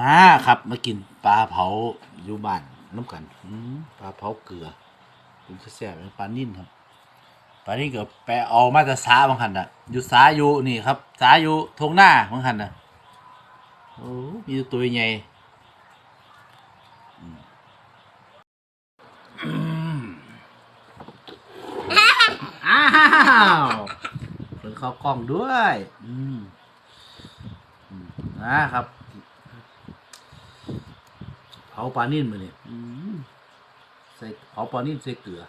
มาครับ มากินปลาเผาอยู่บ้านน้ำกันปลาเผาเกลือเป็นแซ่บปลานิ่นครับปลานิ่นก็แปลเอามาจากสาบางหันอะอยู่สาอยู่นี่ครับสาอยู่ทงหน้าบางหันอะโอ้มีตัวใหญ่เอ้าวเปิดเข้ากล้องด้วย อืมอืมนะครับ เผาปลานิ่นมาเนี่ยใส่เผาปลานิ่นใส่เกลือ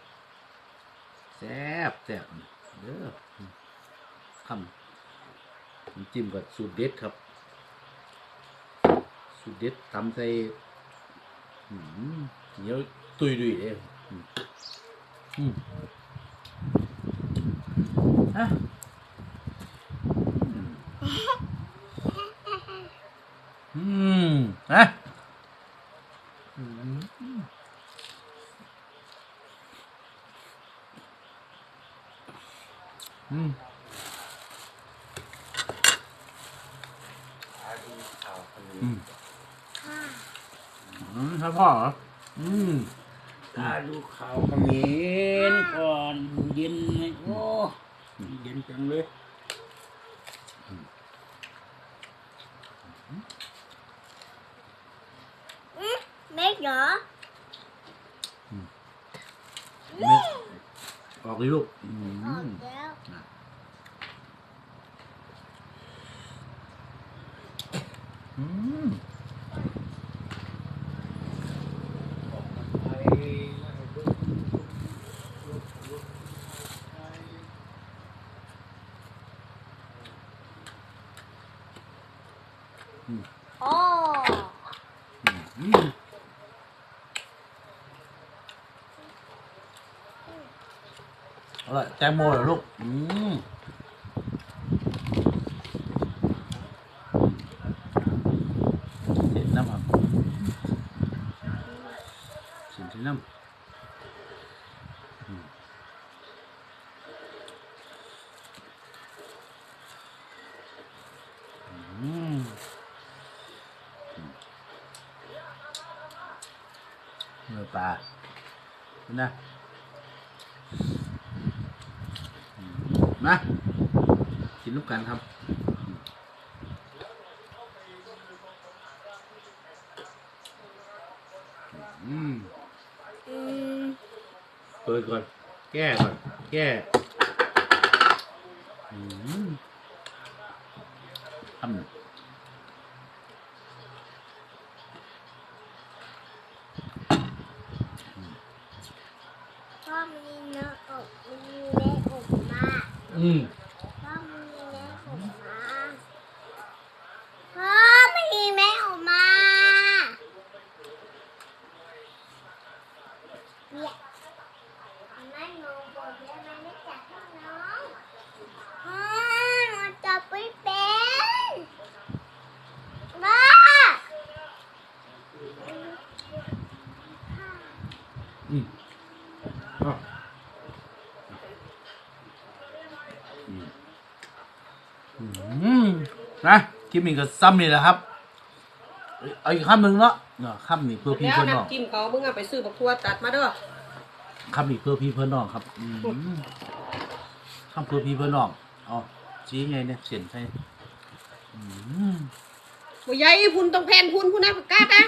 แซ่บแซ่บเด้ออืมคำน้ำจิ้มกับสูตรเด็ดครับ สูตรเด็ดทำใส่เหนียวตุยดุยเลยอืมอืมอะอืมอืมอะ อืมอืมครับพ่อเหรออืมตาดูข่าวเขมรก่อนเย็นไหมโอ้เย็นจังเลยเม็ดเหรอเม็ดออกเลยลูกอืออกมแล้ว อืมอืมโอ้อืมเอ 1995 ừ. Ừ. người bà nè nè chỉ lúc cạnh không Mmm. เห็นนะอืมมากินลูกกันครับอืมอืมเปิดก่อน แก้ก่อน แก้อืมทำหนึ่งพ่อมีเนื้ออกมีเม็ดอกมาอืม พ่อมีเม็ดอกมาพ่อมีเม็ดอกมา เนี่ยไม่งงบทแล้วมันไม่จับพ่อน้องพ่อหนูจับไม่เป็นบ้าอืมอ้าวอืมอืมนะคลิปนี้ก็ซ้ำนี่แหละครับ เอาอีกคำหนึ่งเนาะ เนาะคำนี้เพื่อพี่แล้วเพื่อนน้องน้ำจิ้มเขามึงเอาไปซื้อบักทั่วตัดมาเด้อคำนี้เพื่อพี่เพื่อนน้องครับอืมคำเพื่อพี่เพื่อนน้องเอาชี้ไงเนี่ยเสียนใช่อืมบ่ใหญ่พุ่นต้องแพนพุ่นพุ่นนะกล้านะ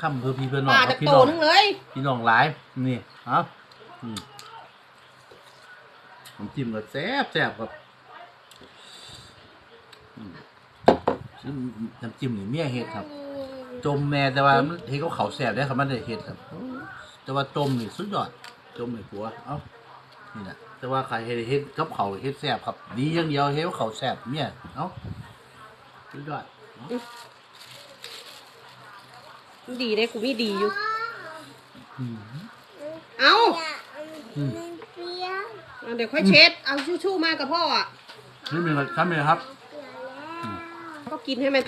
คำเพื่อพี่เพื่อนน้องป่าครัจะบพี่โตน้องนึงเลยพี่พี่น้องหลายนี่เอาอืมน้ำจิ้มก็แซ่บแซ่บครับอืมซึ่งน้ำจิ้มนี่เมียเฮ็ดครับ จมแม่แต่ว่ามันเฮ็ดเขาเขาแซ่บได้ครับมันได้เฮ็ดครับแต่ว่าจมนี่สุดยอดจมนี่ผัวเอ้านี่แหละแต่ว่าใครเฮ็ดเฮ็ดกับเขาวเฮ็ดแซ่บครับดีอย่างเดียวเฮ็ดกับเขาวแซ่บเมียเอ้าสุดยอดเอ้าดีได้กูมีดีอยู่อืมเอาอืมเปรี้ยวเอาเดี๋ยวค่อยเช็ด เอาชู่ๆมากับพ่ออะนี่มีอะไรครับมีอะไรครับเปรี้ยวแล้วก็กินให้มัน